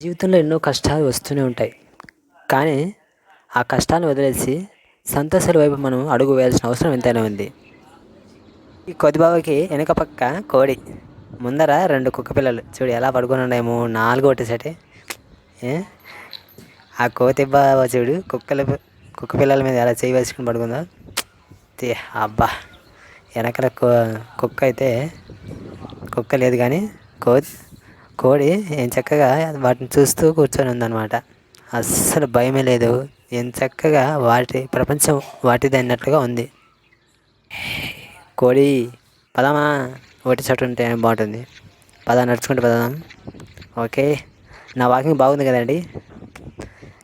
జీవితంలో ఎన్నో కష్టాలు వస్తూనే ఉంటాయి. కానీ ఆ కష్టాన్ని వదిలేసి సంతోషాల వైపు మనం అడుగు వేయాల్సిన అవసరం ఎంతైనా ఉంది. ఈ కొద్దిబావకి వెనక పక్క కోడి ముందర రెండు కుక్క పిల్లలు. చూడు ఎలా పడుకొని ఉన్నాయేమో నాలుగు ఒకటేసటి ఆ కోతి బావ చూడు కుక్కల కుక్క పిల్లల మీద ఎలా చేయి వేసుకుని పడుకుందో. అబ్బా! వెనకల కుక్క అయితే కుక్క లేదు కానీ కోతి కోడి ఏం చక్కగా వాటిని చూస్తూ కూర్చొని ఉందన్నమాట. అస్సలు భయమే లేదు. ఏం చక్కగా వాటి ప్రపంచం వాటిది అన్నట్లుగా ఉంది. కోడి పదమా? ఒకటి చోట ఉంటే బాగుంటుంది. పద నడుచుకుంటే పదాం. ఓకే. నా వాకింగ్ బాగుంది కదండి.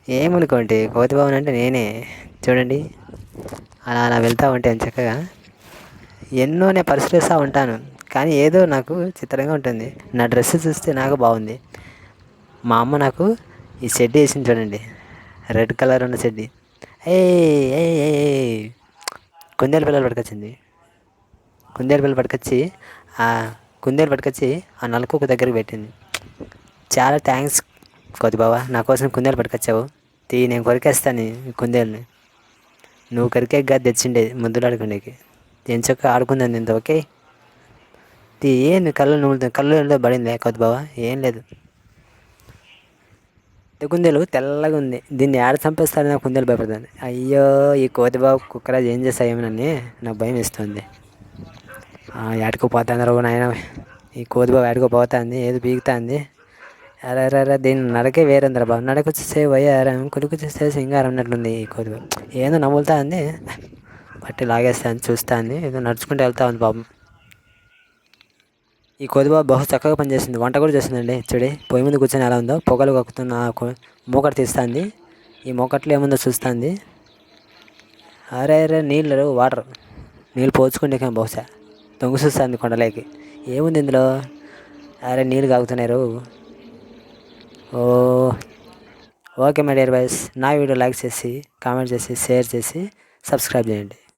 ఏమనుకోండి కోతి భవన్ అంటే నేనే. చూడండి. అలా అలా వెళ్తూ ఉంటే చక్కగా ఎన్నో నేను పరిశీలిస్తూ ఉంటాను. కానీ ఏదో నాకు చిత్రంగా ఉంటుంది. నా డ్రెస్ చూస్తే నాకు బాగుంది. మా అమ్మ నాకు ఈ షెడ్ వేసింది చూడండి. రెడ్ కలర్ ఉన్న షెడ్ ఏ కుందేలు పిల్లలు పట్టుకొచ్చింది. కుందేలు పిల్లలు పట్టుకొచ్చి ఆ కుందేలు పట్టుకొచ్చి ఆ నలుకొక దగ్గరికి పెట్టింది. చాలా థ్యాంక్స్ కోతి బావ. నా కోసం కుందేలు పట్టుకొచ్చావు. తీ నేను కొరికేస్తాను కుందేలుని. నువ్వు కొరికే గది తెచ్చిండేది ముద్దులు ఆడుకునేకి ఏం చక్క ఆడుకుందని ఇంత ఓకే? ఏంది కళ్ళు నువ్వు కళ్ళు పడింది కొద్ది బావ? ఏం లేదు. కుందేలు తెల్లగా ఉంది. దీన్ని ఏడ చంపేస్తారని కుందేలు భయపడుతుంది. అయ్యో ఈ కోతిబాబు కుక్కరాజు ఏం చేస్తాయేమోనని నాకు భయం ఇస్తుంది ఏడుకో పోతుంది నాయన. ఈ కోతిబాబు బాబు ఏడుకో పోతుంది ఏది పీకుతుంది. అరే అరే దీన్ని నడకే వేరేంద్ర బాబు నడక వచ్చేసే వయ్యారం కొడుకు చేస్తే సింగారం అన్నట్లుంది ఈ కోతిబాబు ఏదో ఏందో నవ్వులుతా ఉంది పట్టి లాగేస్తాను చూస్తాను ఏదో నడుచుకుంటూ వెళ్తా ఉంది బాబు ఈ కొద్దిబా బహు చక్కగా పనిచేసింది. వంట కూడా చేసిందండి చూడి పొయ్యి ముందు కూర్చొని ఎలా ఉందో. పొగలు కక్కుతున్న మూకటి తీస్తుంది. ఈ మూకట్లో ఏముందో చూస్తుంది. అరే అరే నీళ్ళు వాటర్. నీళ్ళు పోచుకుంటే కానీ బహుశా దొంగ చూస్తుంది కొండలేకి. ఏముంది ఇందులో? అరే నీళ్ళు కాగుతున్నారు ఓ ఓకే మై డియర్ బాయ్స్. నా వీడియో లైక్ చేసి కామెంట్ చేసి షేర్ చేసి సబ్స్క్రైబ్ చేయండి.